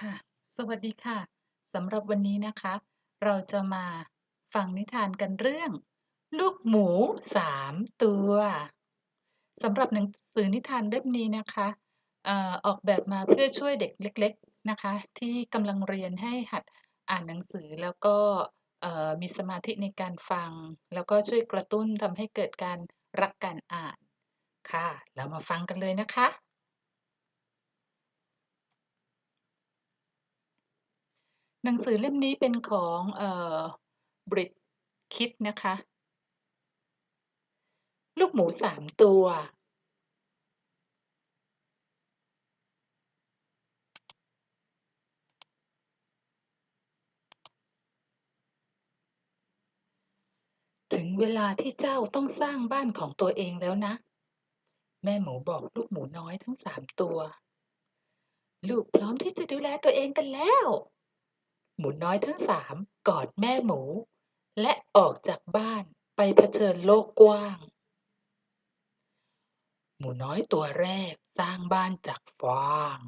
ค่ะ สวัสดีค่ะ สำหรับวันนี้นะคะ เราจะมาฟังนิทานกันเรื่อง ลูกหมูสามตัว สำหรับหนังสือนิทานเล่มนี้นะคะออกแบบมาเพื่อช่วยเด็กเล็ก ๆนะคะ ที่กำลังเรียนให้หัดอ่านหนังสือแล้วก็มีสมาธิในการฟัง แล้วก็ช่วยกระตุ้นทำให้เกิดการรักการอ่านค่ะ เรามาฟังกันเลยนะคะ หนังสือเล่มนี้เป็นของเอ่อ Brit Kids นะคะ ลูกหมูสามตัว ถึงเวลาที่เจ้าต้องสร้างบ้านของตัวเองแล้วนะ แม่หมูบอกลูกหมูน้อยทั้งสามตัว ลูกพร้อมที่จะดูแลตัวเองกันแล้ว หมูน้อยทั้งสามกอดแม่หมู และออกจากบ้านไปเผชิญโลกกว้าง หมูน้อยตัวแรกสร้างบ้านจากฟาง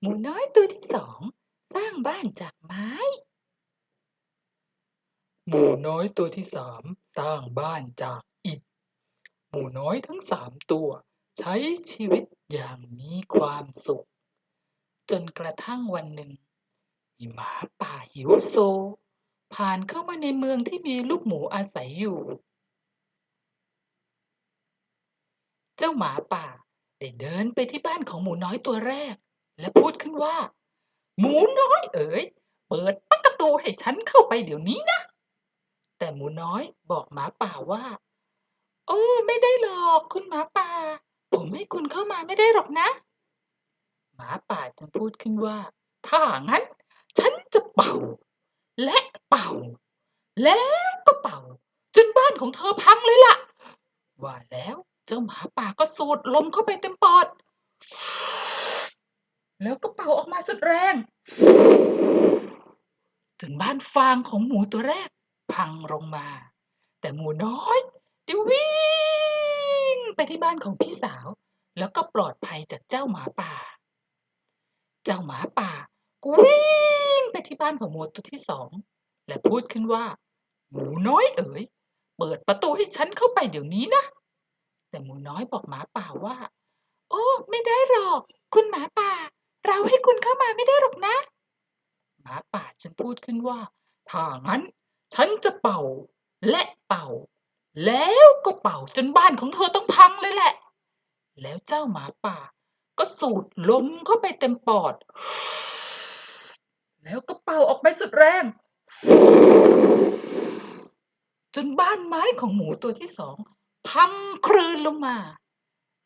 หมูน้อยตัวที่สองสร้างบ้านจากไม้ หมูน้อยตัวที่สามสร้างบ้านจากอิฐ หมูน้อยทั้งสามตัว ใช้ชีวิตอย่างมีความสุข จนกระทั่งวันหนึ่งมีหมาป่าหิวโซ ผ่านเข้ามาในเมืองที่มีลูกหมูอาศัยอยู่ เจ้าหมาป่าได้เดินไปที่บ้านของหมูน้อยตัวแรก และพูดขึ้นว่า หมูน้อยเอ๋ย เปิดประตูให้ฉันเข้าไปเดี๋ยวนี้นะ แต่หมูน้อยบอกหมาป่าว่า โอ้ ไม่ได้หรอกคุณหมาป่า ผมให้คุณเข้ามาไม่ได้หรอกนะ หมาป่าจึงพูดขึ้นว่า ถ้างั้น ฉันจะเป่า และเป่า แล้วก็เป่า จนบ้านของเธอพังเลยล่ะ ว่าแล้วเจ้าหมาป่าก็สูดลมเข้าไปเต็มปอด แล้วก็เป่าออกมาสุดแรงจนบ้านฟางของหมูตัวแรก พังลงมา แต่หมูน้อยได้วิ่งไปที่บ้านของพี่สาว แล้วก็ปลอดภัยจากเจ้าหมาป่า เจ้าหมาป่าก็วิ่งไปที่บ้านของหมูตัวที่สอง และพูดขึ้นว่า หมูน้อยเอ๋ย เปิดประตูให้ฉันเข้าไปเดี๋ยวนี้นะ แต่หมูน้อยบอกหมาป่าว่า โอ้ ไม่ได้หรอก คุณหมาป่า เราให้คุณเข้ามาไม่ได้หรอกนะ หมาป่าจึงพูดขึ้นว่า ถ้างั้น ฉันจะเป่า และเป่า แล้วก็เป่าจนบ้านของเธอต้องพังเลยแหละ แล้วเจ้าหมาป่า ก็สูดลมเข้าไปเต็มปอด แล้วก็เป่าออกไปสุดแรง จนบ้านไม้ของหมูตัวที่สองพังคลืนลงมา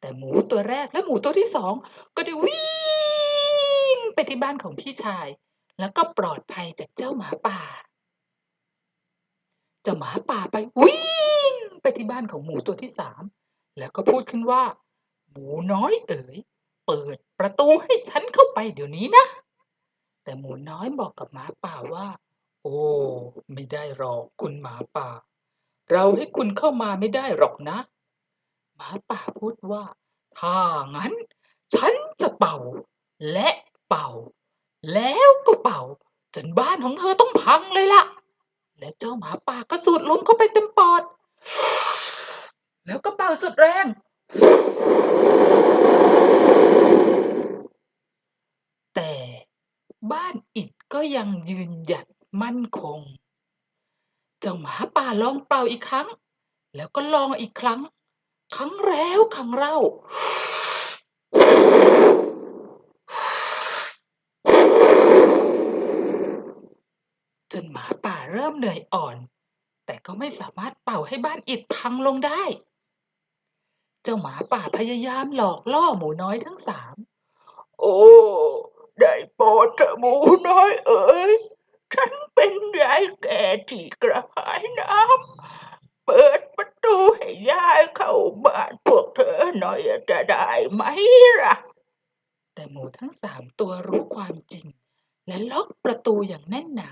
แต่หมูตัวแรกและหมูตัวที่สองก็ได้วิ่งไปที่บ้านของพี่ชาย แล้วก็ปลอดภัยจากเจ้าหมาป่า เจ้าหมาป่าไปวิ่งไปที่บ้านของหมูตัวที่สามแล้วก็พูดขึ้นว่า หมูน้อยเอ๋ย เปิดประตูให้ฉันเข้าไปเดี๋ยวนี้นะ แต่หมูน้อยบอกกับหมาป่าว่า โอ้ ไม่ได้หรอกคุณหมาป่า เราให้คุณเข้ามาไม่ได้หรอกนะ หมาป่าพูดว่า ถ้างั้น ฉันจะเป่า และเป่า แล้วก็เป่า จนบ้านของเธอต้องพังเลยล่ะ และเจ้าหมาป่าก็สูดลมเข้าไปเต็มปอด แล้วก็เป่าสุดแรง แต่ บ้านอิฐก็ยังยืนหยัดมั่นคง เจ้าหมาป่าลองเป่าอีกครั้ง แล้วก็ลองอีกครั้ง ครั้งแล้วครั้งเล่าจนหมาป่าเริ่มเหนื่อยอ่อน แต่ก็ไม่สามารถเป่าให้บ้านอิฐพังลงได้ เจ้าหมาป่าพยายามหลอกล่อหมูน้อยทั้งสาม โอ้ ได้โปรดเถอะ หมูน้อยเอ๋ย ฉันเป็นยายแก่ที่กระหายน้ำ เปิดประตูให้ยายเข้าบ้านพวกเธอหน่อยจะได้ไหมล่ะ แต่หมูทั้งสามตัวรู้ความจริง และล็อกประตูอย่างแน่นหนา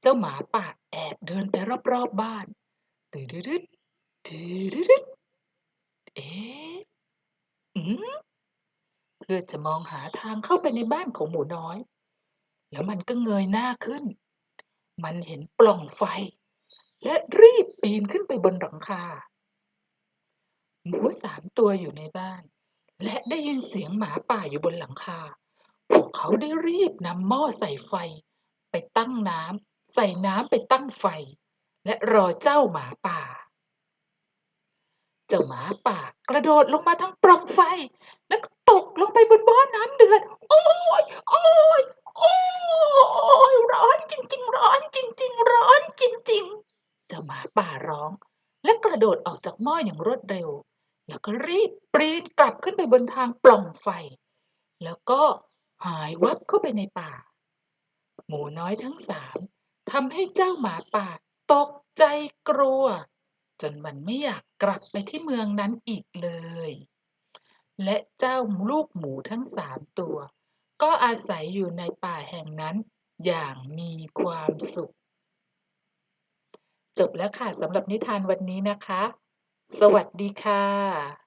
เจ้าหมาป่าแอบเดินไปรอบๆบบ้านตืดดดตืดดดเอ๊ะอืม เพื่อจะมองหาทางเข้าไปในบ้านของหมูน้อย แล้วมันก็เงยหน้าขึ้น มันเห็นปล่องไฟ และรีบปีนขึ้นไปบนหลังคา หมูสามตัวอยู่ในบ้าน และได้ยินเสียงหมาป่าอยู่บนหลังคา พวกเขาได้รีบนำหม้อใส่ไฟ ไปตั้งน้ำใส่น้ำไปตั้งไฟ และรอเจ้าหมาป่าเจ้าหมาป่ากระโดดลงมาทั้งปล่องไฟ แล้วก็ตกลงไปบนบ่อน้ำเดือด โอ้ยโอ้ยโอ้ยร้อนจริง ๆ ร้อนจริง ๆ ร้อนจริง ๆ เจ้าหมาป่าร้อง และกระ โดดออกจากหม้ออย่างรวดเร็ว แล้วก็รีบปรีนกลับขึ้นไปบนทางปล่องไฟ แล้วก็หายวับเข้าไปในป่า หมูน้อยทั้งสามทำให้เจ้าหมาป่าตกใจกลัว จนมันไม่อยากกลับไปที่เมืองนั้นอีกเลย และเจ้าลูกหมูทั้งสามตัว ก็อาศัยอยู่ในป่าแห่งนั้นอย่างมีความสุข จบแล้วค่ะสำหรับนิทานวันนี้นะคะ สวัสดีค่ะ